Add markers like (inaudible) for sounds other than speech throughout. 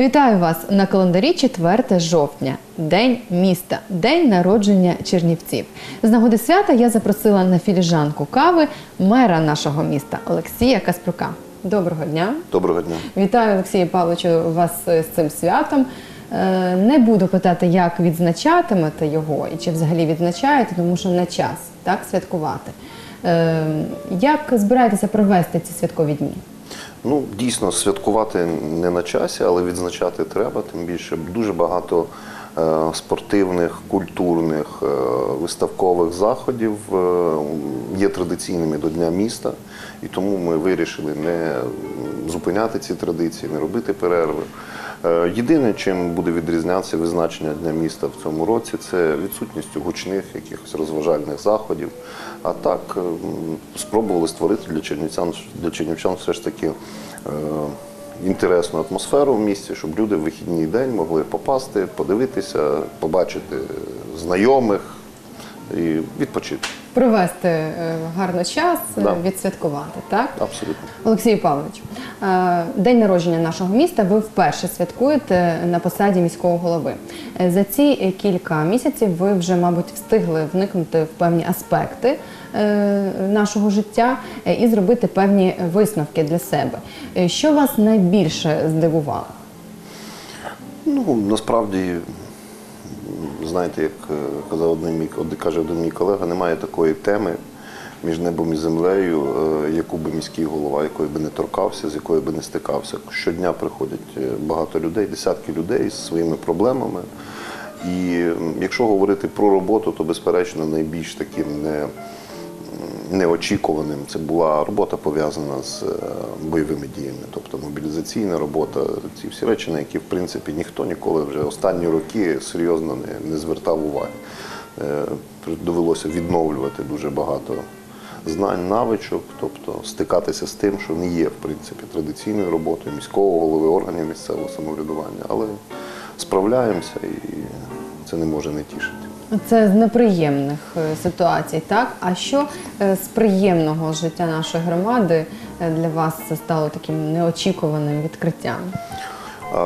Вітаю вас на календарі 4 жовтня, День міста, день народження Чернівців. З нагоди свята я запросила на філіжанку кави мера нашого міста Олексія Каспрука. Доброго дня! Доброго дня. Вітаю Олексію Павловичу вас з цим святом. Е, Не буду питати, як відзначатимете його і чи взагалі відзначаєте, тому що на час так святкувати. Е, Як збираєтеся провести ці святкові дні? Ну, дійсно, святкувати не на часі, але відзначати треба. Тим більше дуже багато е, спортивних, культурних, е, виставкових заходів е, є традиційними до Дня міста. І тому ми вирішили не зупиняти ці традиції, не робити перерви. Е, Єдине, чим буде відрізнятися визначення Дня міста в цьому році, це відсутністю гучних якихось розважальних заходів. А так е, спробували створити для чернівчан, для чернівчан все ж таки е, інтересну атмосферу в місті, щоб люди в вихідний день могли попасти, подивитися, побачити знайомих і відпочити. Провести е, гарно час, е, Да. відсвяткувати, так? Абсолютно. Олексій Павлович, е, день народження нашого міста ви вперше святкуєте на посаді міського голови. За ці кілька місяців ви вже, мабуть, встигли вникнути в певні аспекти нашого життя і зробити певні висновки для себе. Що вас найбільше здивувало? Ну, насправді, знаєте, як е, казав один мій, каже один мій колега, немає такої теми між небом і землею, е, яку би міський голова, якої би не торкався, з якою би не стикався. Щодня приходять е, багато людей, десятки людей з своїми проблемами. І якщо говорити про роботу, то безперечно найбільш таким не неочікуваним. Це була робота пов'язана з е, бойовими діями, тобто мобілізаційна робота, ці всі речі, на які в принципі ніхто ніколи вже останні роки серйозно не, не звертав уваги. Е, Довелося відновлювати дуже багато знань, навичок, тобто стикатися з тим, що не є в принципі традиційною роботою міського голови органів місцевого самоврядування, але справляємося і це не може не тішити. Це з неприємних е, ситуацій, так? А що е, з приємного життя нашої громади е, для вас це стало таким неочікуваним відкриттям?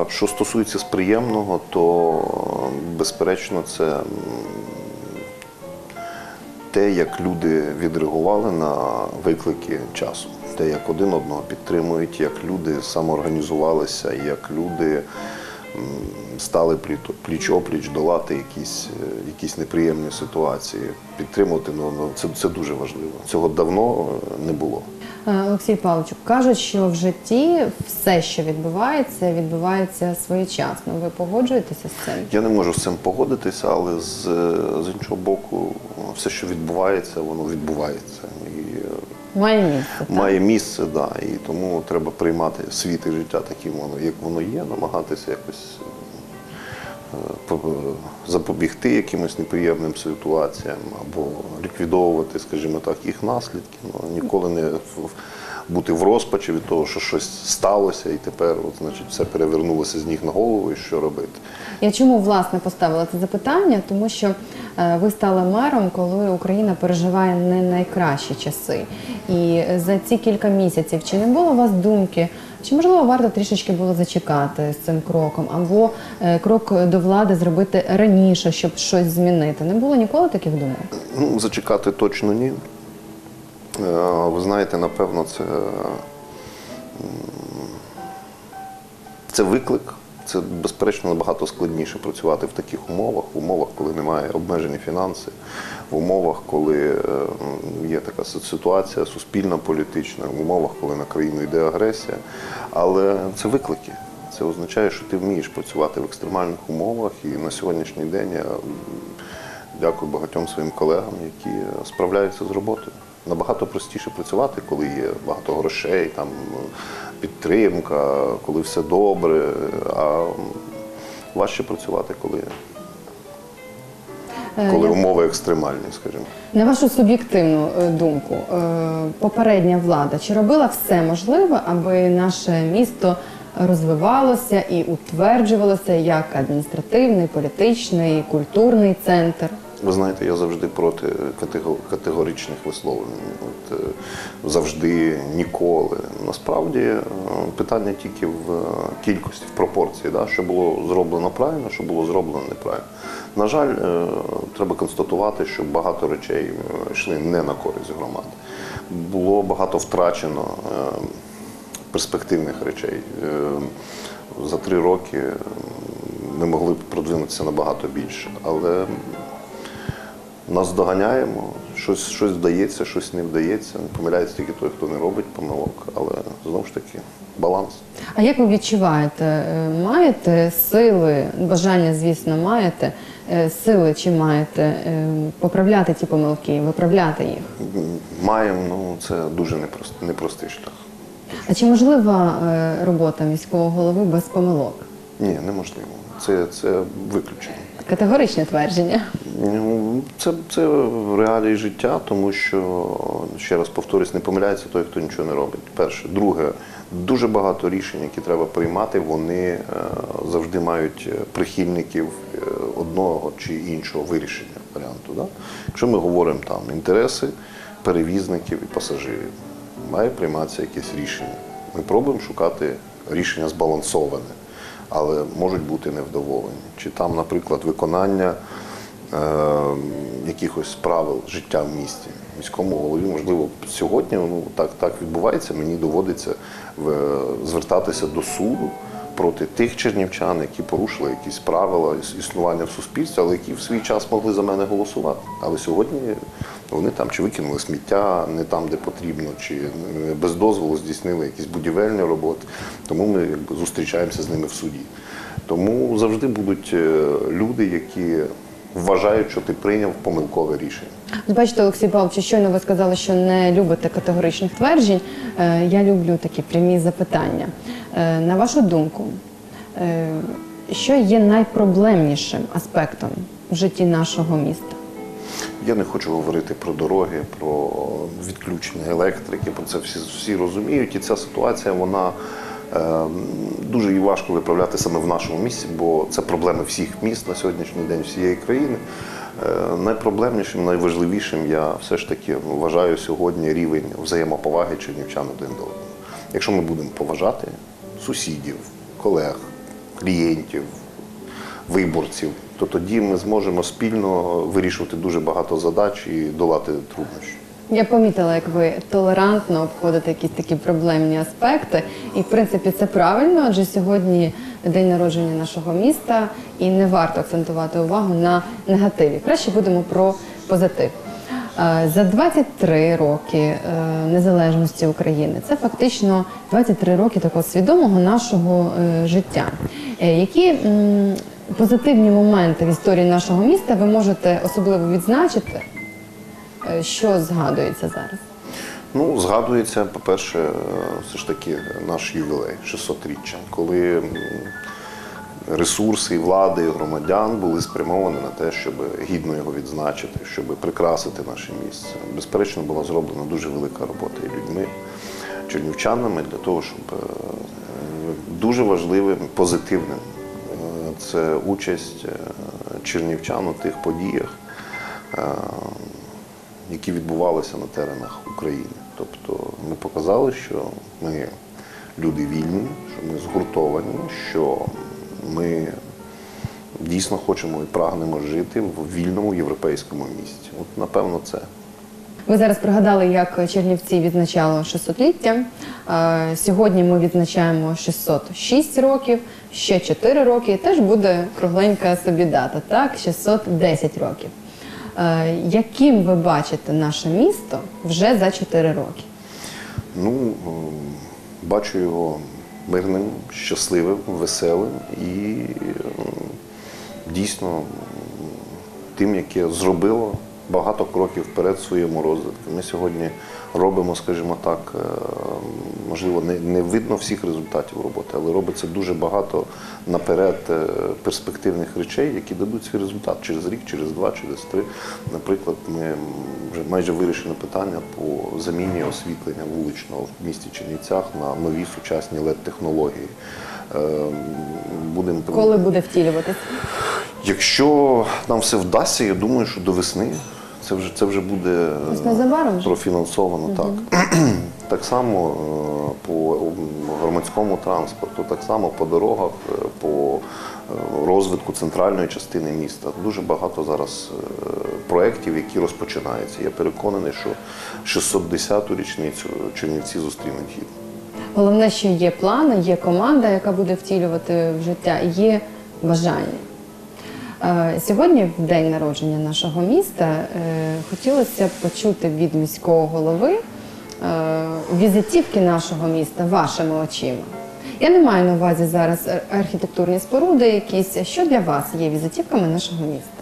Що стосується з приємного, то безперечно це те, як люди відреагували на виклики часу, те, як один одного підтримують, як люди самоорганізувалися, як люди стали пліч-опліч долати якісь, е, якісь неприємні ситуації. Підтримувати ну, ну, це, це дуже важливо. Цього давно е, не було. Е, Олексій Павлович, кажуть, що в житті все, що відбувається, відбувається своєчасно. Ви погоджуєтеся з цим? Я не можу з цим погодитися, але з, з іншого боку, все, що відбувається, воно відбувається. Е, Має місце. Так? має місце, да, і тому треба приймати світ і життя таким, як воно є, намагатися якось е, запобігти якимось неприємним ситуаціям або ліквідовувати, скажімо так, їх наслідки. Ну, ніколи не бути в розпачі від того, що щось сталося, і тепер от, значить, все перевернулося з ніг на голову, і що робити. Я чому власне поставила це запитання? Тому що е, ви стали мером, коли Україна переживає не найкращі часи. І за ці кілька місяців чи не було у вас думки, чи можливо варто трішечки було зачекати з цим кроком, або е, крок до влади зробити раніше, щоб щось змінити? Не було ніколи таких думок? Ну, зачекати точно ні. Е, Ви знаєте, напевно, це, це виклик. Це, безперечно, набагато складніше працювати в таких умовах, в умовах, коли немає обмежені фінанси, в умовах, коли е, є така ситуація суспільна, політична, в умовах, коли на країну йде агресія. Але це виклики. Це означає, що ти вмієш працювати в екстремальних умовах. І на сьогоднішній день я Дякую багатьом своїм колегам, які е, справляються з роботою. Набагато простіше працювати, коли є багато грошей, там підтримка, коли все добре. А важче працювати, коли, Е, коли я- умови екстремальні, скажімо. На вашу суб'єктивну е, думку, е, попередня влада чи робила все можливе, аби наше місто розвивалося і утверджувалося як адміністративний, політичний, культурний центр? Ви знаєте, я завжди проти катего- категоричних висловлень. От, е, завжди, ніколи. Насправді е, питання тільки в е, кількості, в пропорції, да? що було зроблено правильно, що було зроблено неправильно. На жаль, е, треба констатувати, що багато речей е, йшли не на користь громади. Було багато втрачено е, перспективних речей. Е, За три роки е, ми могли б продвинутися набагато більше, але нас доганяємо, щось, щось вдається, щось не вдається. Не помиляється тільки той, хто не робить помилок, але знову ж таки баланс. А як ви відчуваєте? е, Маєте сили, бажання, звісно, маєте е, сили чи маєте е, поправляти ті помилки, виправляти їх? Маємо, ну це дуже непрост, непростий шлях. А чи можлива робота міського голови без помилок? Ні, неможливо. Це, це виключено. Категоричне твердження. Ну, Це, це реалії життя, тому що, ще раз повторюсь, не помиляється той, хто нічого не робить. Перше. Друге, дуже багато рішень, які треба приймати, вони е, завжди мають е, прихильників е, одного чи іншого вирішення варіанту. Да? Якщо ми говоримо там інтереси перевізників і пасажирів, має прийматися якесь рішення. Ми пробуємо шукати рішення збалансоване але можуть бути невдоволені. Чи там, наприклад, виконання е, якихось правил життя в місті. Міському голові, можливо, сьогодні ну, так, так відбувається, мені доводиться в- звертатися до суду проти тих чернівчан, які порушили якісь правила існування в суспільстві, але які в свій час могли за мене голосувати. Але сьогодні вони там чи викинули сміття не там, де потрібно, чи е, без дозволу здійснили якісь будівельні роботи. Тому ми якби, зустрічаємося з ними в суді. Тому завжди будуть е, люди, які вважають, що ти прийняв помилкове рішення. Бачите, Олексій Павлович, щойно ви сказали, що не любите категоричних тверджень. Е, Я люблю такі прямі запитання. На вашу думку, що є найпроблемнішим аспектом в житті нашого міста? Я не хочу говорити про дороги, про відключення електрики, бо це всі, всі розуміють. І ця ситуація вона е, дуже її важко виправляти саме в нашому місті, бо це проблеми всіх міст на сьогоднішній день всієї країни. Е, найпроблемнішим, найважливішим я все ж таки вважаю сьогодні рівень взаємоповаги чернівчан один до одного. Якщо ми будемо поважати сусідів, колег, клієнтів, виборців, то тоді ми зможемо спільно вирішувати дуже багато задач і долати труднощі. Я помітила, як ви толерантно обходите якісь такі проблемні аспекти, і в принципі це правильно, адже сьогодні день народження нашого міста, і не варто акцентувати увагу на негативі. Краще будемо про позитив. Е, За 23 роки е, незалежності України це фактично 23 роки такого свідомого нашого е, життя. Які позитивні моменти в історії нашого міста ви можете особливо відзначити? Е, Що згадується зараз? Ну, згадується, по-перше, е, все ж таки наш ювілей 600-річчя, коли ресурси влади, і громадян були спрямовані на те, щоб гідно його відзначити, щоб прикрасити наше місце. Безперечно, була зроблена дуже велика робота і людьми, чернівчанами для того, щоб е, дуже важливим, позитивним це участь е, чернівчан у тих подіях. е, які відбувалися на теренах України. Тобто ми показали, що ми люди вільні, що ми згуртовані, що ми дійсно хочемо і прагнемо жити в вільному європейському місті. От напевно це. Ви зараз пригадали, як Чернівці відзначало 600-ліття. Е, Сьогодні ми відзначаємо 606 років, ще 4 роки, теж буде кругленька собі дата, так? 610 років. Е, Яким ви бачите наше місто вже за 4 роки? Ну, бачу його мирним, щасливим, веселим і дійсно тим, яке зробило багато кроків вперед в своєму розвитку. Ми сьогодні робимо, скажімо так, е, можливо, не, не видно всіх результатів роботи, але робиться дуже багато наперед е, перспективних речей, які дадуть свій результат через рік, через два, через три. Наприклад, ми вже майже вирішили питання по заміні освітлення вуличного в місті Чернівцях на нові сучасні LED-технології. Е, Будемо Коли буде втілюватися? Якщо нам все вдасться, я думаю, що до весни це вже, це вже буде е, профінансовано. Так. (clears throat) так само е, по громадському транспорту, так само по дорогах, е, по розвитку центральної частини міста. Дуже багато зараз проєктів, які розпочинаються. Я переконаний, що 610-ту річницю Чернівці зустрінуть гідно. Головне, що є плани, є команда, яка буде втілювати в життя, і є бажання. Сьогодні, в день народження нашого міста, е, хотілося б почути від міського голови е, візитівки нашого міста вашими очима. Я не маю на увазі зараз архітектурні споруди якісь. Що для вас є візитівками нашого міста?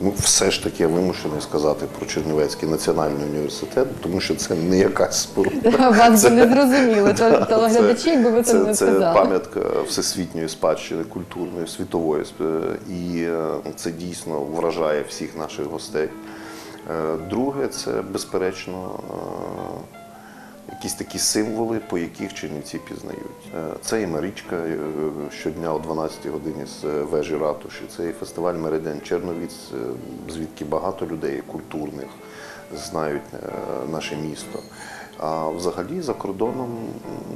Ну, все ж таки я вимушений сказати про Чернівецький національний університет, тому що це не якась споруда. Вас би не зрозуміли, то- (laughs) телеглядачі, якби ви це це, не це пам'ятка всесвітньої спадщини, культурної, світової. І е, це дійсно вражає всіх наших гостей. Е, Друге, це безперечно е, якісь такі символи, по яких чернівці пізнають. Е, Це і Марічка е, щодня о 12 годині з е, вежі ратуші, це і фестиваль Мериден Черновіць, звідки багато людей культурних знають наше місто. А взагалі за кордоном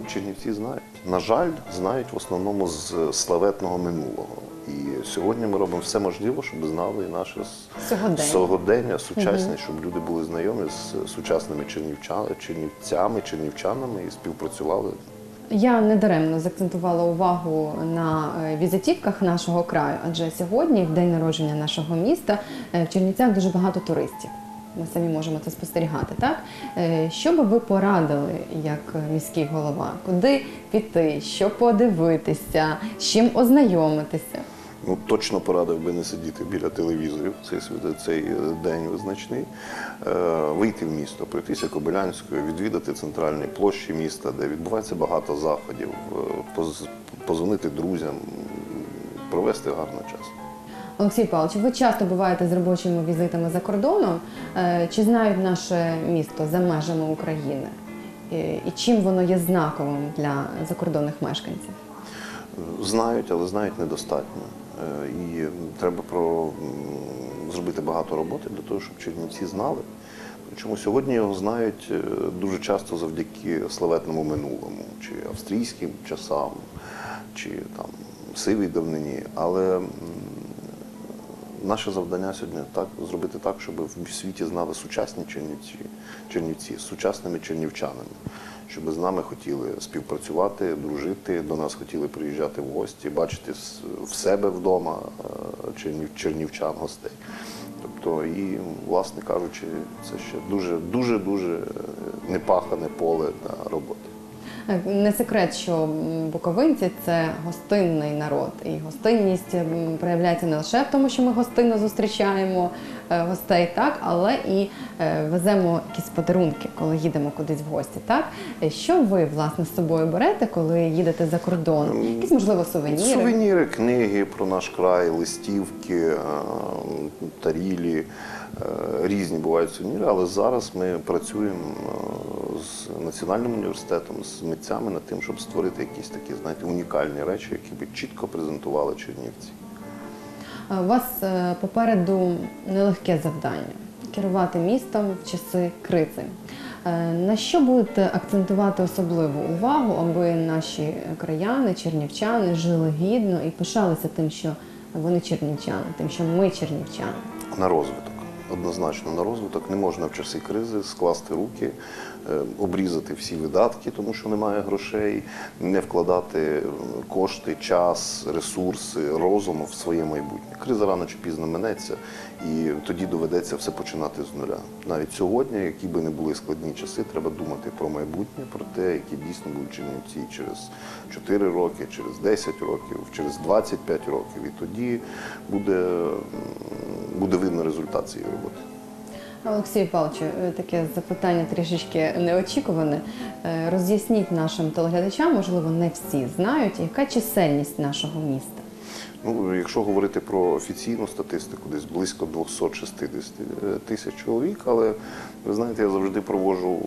Чернівці знають. На жаль, знають в основному з славетного минулого. І сьогодні ми робимо все можливе, щоб знали і наше Сьогодення. сьогодення сучасне, щоб люди були знайомі з сучасними чернівцями, чернівчанами і співпрацювали. Я недаремно закцентувала увагу на е, візитівках нашого краю, адже сьогодні, в день народження нашого міста, е, в Чернівцях дуже багато туристів. Ми самі можемо це спостерігати. Так Е, що би ви порадили як міський голова? Куди піти? Що подивитися? З чим ознайомитися? Ну, точно порадив би не сидіти біля телевізорів цей, цей е, день визначний, е, вийти в місто, пройтися Кобилянською, відвідати центральні площі міста, де відбувається багато заходів, е, позвонити друзям, провести гарний час. Олексій Павлович, ви часто буваєте з робочими візитами за кордоном. Е, Чи знають наше місто за межами України? І чим воно є знаковим для закордонних мешканців? Знають, але знають недостатньо. Е, І треба про, зробити багато роботи для того, щоб чернівці знали. Чому сьогодні його знають е, дуже часто завдяки славетному минулому, чи австрійським часам, чи там сивій давнині. Але наше завдання сьогодні так зробити так, щоб в світі знали сучасні чернівці, чернівці з сучасними чернівчанами, щоб з нами хотіли співпрацювати, дружити, до нас хотіли приїжджати в гості, бачити в себе вдома е, чернів, чернівчан гостей. Тобто, і, власне кажучи, це ще дуже, дуже, дуже е, непахане поле для роботи. Не секрет, що буковинці це гостинний народ, і гостинність проявляється не лише в тому, що ми гостинно зустрічаємо е, гостей, так, але і е, веземо якісь подарунки, коли їдемо кудись в гості. Так Е, що ви власне з собою берете, коли їдете за кордон? Якісь можливо сувеніри? Сувеніри, книги про наш край, листівки, тарілі, різні бувають сувеніри, але зараз ми працюємо з національним університетом, з митцями над тим, щоб створити якісь такі, знаєте, унікальні речі, які би чітко презентували Чернівці. Е, У вас е, попереду нелегке завдання керувати містом в часи кризи. Е, На що будете акцентувати особливу увагу, аби наші краяни, чернівчани жили гідно і пишалися тим, що вони чернівчани, тим, що ми чернівчани? На розвиток. Однозначно на розвиток не можна в часи кризи скласти руки, обрізати всі видатки, тому що немає грошей, не вкладати е, кошти, час, ресурси, розум в своє майбутнє. Криза рано чи пізно минеться, і тоді доведеться все починати з нуля. Навіть сьогодні, які би не були складні часи, треба думати про майбутнє, про те, які дійсно будуть Чернівці через 4 роки, через 10 років, через 25 років. І тоді буде, буде видно результат цієї роботи. Олексію Павловичу, е, таке запитання трішечки неочікуване. Е, Роз'ясніть нашим телеглядачам, можливо, не всі знають, яка чисельність нашого міста. Ну, якщо говорити про офіційну статистику, десь близько 260 тисяч чоловік, але ви знаєте, я завжди проводжу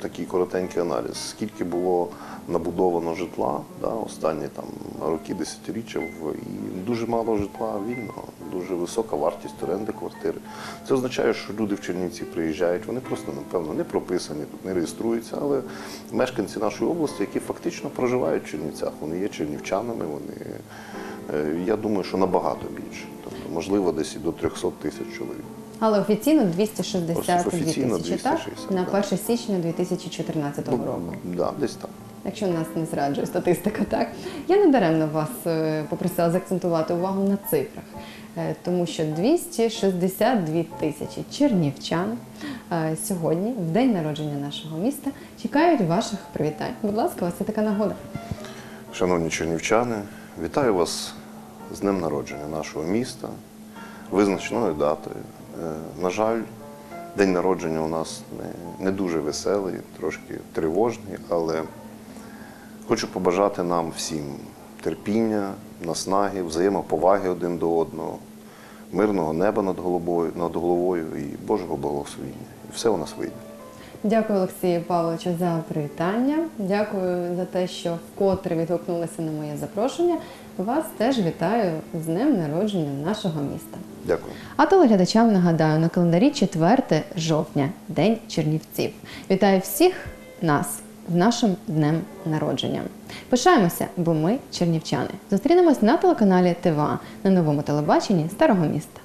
такий коротенький аналіз, скільки було набудовано житла да, останні там роки, десятиріччя, і дуже мало житла вільного, дуже висока вартість оренди квартири. Це означає, що люди в Чернівці приїжджають, вони просто, напевно, не прописані, тут не реєструються, але мешканці нашої області, які фактично проживають в Чернівцях, вони є чернівчанами, вони, е, я думаю, що набагато більше. Тобто, можливо, десь і до 300 тисяч чоловік. Але офіційно 262 Офіційно тисячі, так? 260, На да. 1 січня 2014 Ну, року. да, десь так. Якщо нас не зраджує статистика, так я не даремно вас е, попросила заакцентувати увагу на цифрах, е, тому що 262 тисячі чернівчан е, сьогодні, в день народження нашого міста, чекають ваших привітань. Будь ласка, у вас є така нагода. Шановні чернівчани, вітаю вас з днем народження нашого міста, визначеною датою. Е, На жаль, день народження у нас не, не дуже веселий, трошки тривожний, але хочу побажати нам всім терпіння, наснаги, взаємоповаги один до одного, мирного неба над головою, над головою і Божого благословіння. І все у нас вийде. Дякую, Олексію Павловичу, за привітання. Дякую за те, що вкотре відгукнулися на моє запрошення. Вас теж вітаю з днем народження нашого міста. Дякую. А телеглядачам нагадаю, на календарі 4 жовтня, День Чернівців. Вітаю всіх нас з нашим днем народження. Пишаємося, бо ми чернівчани. Зустрінемось на телеканалі ТВА на новому телебаченні Старого міста.